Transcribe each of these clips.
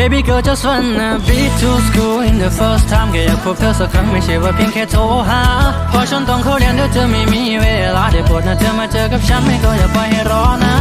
Baby girl just wanna be to school in the first time แค่อยากพบเธอสักครั้งไม่ใช่ว่าเพียงแค่โทรหาเพอฉันต้องเข้าเรียนเดี๋ยวเธอไม่มีเวลาได้โปรดนะเธอมาเจอกับฉันไม่ก็อย่าปล่อยให้รอนะ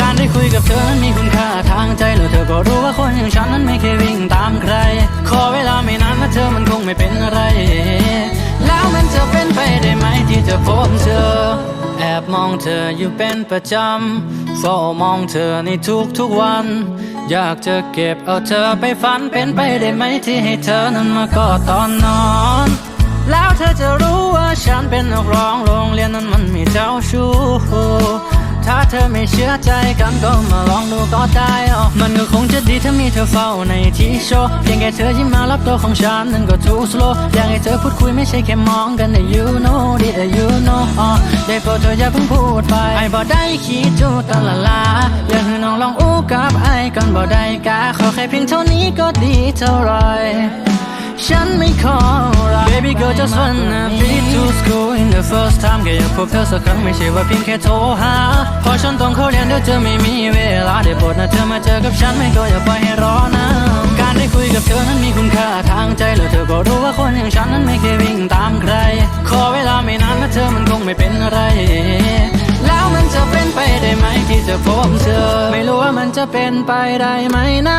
การได้คุยกับเธอนั้นมีคุณค่าทางใจแล้วเธอก็รู้ว่าคนอย่างฉันนั้นไม่เคยวิ่งตามใคร ขอเวลาไม่นานนะเธอมันคงไม่เป็นอะไร อบมองเธออยู่เป็นประจำเฝ้ามองเธอในทุกทุกๆวัน อยากจะเก็บเอาเธอไปฝันเป็นไปได้ไหมที่ให้เธอนั้นมากอดตอนนอน แล้วเธอจะรู้ว่าฉันเป็นนักร้องโรงเรียนนั้นมันมีเจ้าชู้ ถ้าเธอไม่เชื่อใจกันก็มาลองดูก็ได้อ๋อมันก็คงจะดีถ้ามีเธอเฝ้าในที่โชว์เพียงแค่เธอยิ้มมารับตัวของฉันนั้นก็ too slow อยากให้เธอพูดคุยไม่ใช่แค่มองกันแต่ you know did you know อ๋อได้โปรดเธออย่าเพิ่งพูดไปไอ้บ่ได้คิดจูตละลาอยากให้น้องลองอู้กับไอ้กันบ่ได้กาขอแค่เพียงเท่านี้ก็ดีเท่าไร ฉันไม่ขอรัก Baby girl just wanna be to school in the first time แค่อยากพบเธอสักครั้งไม่ใช่ว่าเพียงแค่โทรหาเพอฉันต้องเข้าเรียนเดี๋ยวเธอไม่มีเวลาได้โปรดนะเธอมาเจอกับฉันไม่ก็อย่าปล่อยให้รอนะการได้คุยกับเธอนั้นมีคุณค่าทางใจแล้วเธอก็รู้ว่าคนอย่างฉันนั้นไม่เคยวิ่งตามใคร ขอเวลาไม่นานนะเธอมันคงไม่เป็นอะไรแล้วมันจะเป็นไปได้ไหมที่จะพบเธอ ไม่รู้ว่ามันจะเป็นไปได้ไหมนะ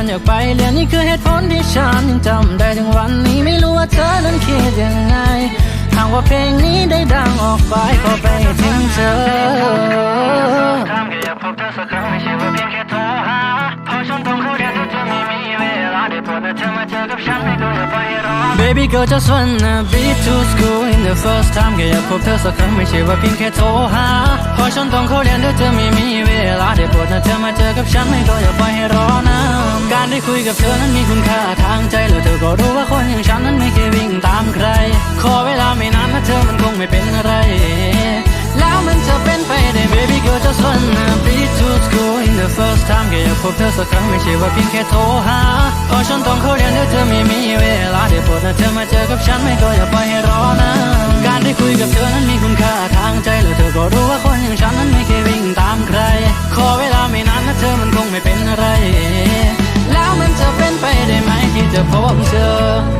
ฉันอยากไปเรียนนี่คือเหตุผลที่ฉันยังจำได้ถึงวันนี้ไม่รู้ว่าเธอนั้นคิดยังไงหากว่าเพลงนี้ได้ดังออกไปขอไปถึงเธอทำแค่อยากพบเธอสักครั้งไม่ใช่ว่าเพียงแค่โทรหาเพราะฉันต้องเข้าเรียนที่จะไม่มีเวลาได้โปรดนะเธอมาเจอกับฉันไม่ก็อย่าไปรอ Baby girl just wanna be to school in the first time แค่อยากพบเธอสักครั้งไม่ใช่ว่าเพียงแค่โทรหาเพราะฉันต้องเข้าเรียนเดี๋ยวเธอไม่มีเวลาได้โปรดนะเธอมาเจอกับฉันไม่ก็อย่าไปให้รอนะการ ได้คุยกับเธอนั้นมีคุณค่าทางใจแล้วเธอก็รู้ว่าคนอย่างฉันนั้นไม่เคยวิ่งตามใคร ขอเวลาไม่นานนะเธอมันคงไม่เป็นอะไร แล้วมันจะเป็นไปได้ Baby girl just wanna be to school in the first time แค่อยากพบเธอสักครั้งไม่ใช่ว่าเพียงแค่โทรหาเพราะฉันต้องเข้าเรียนเดี๋ยวเธอไม่มีเวลาได้โปรดนะเธอมาเจอกับฉันไม่ก็อย่าปล่อยให้ คงไ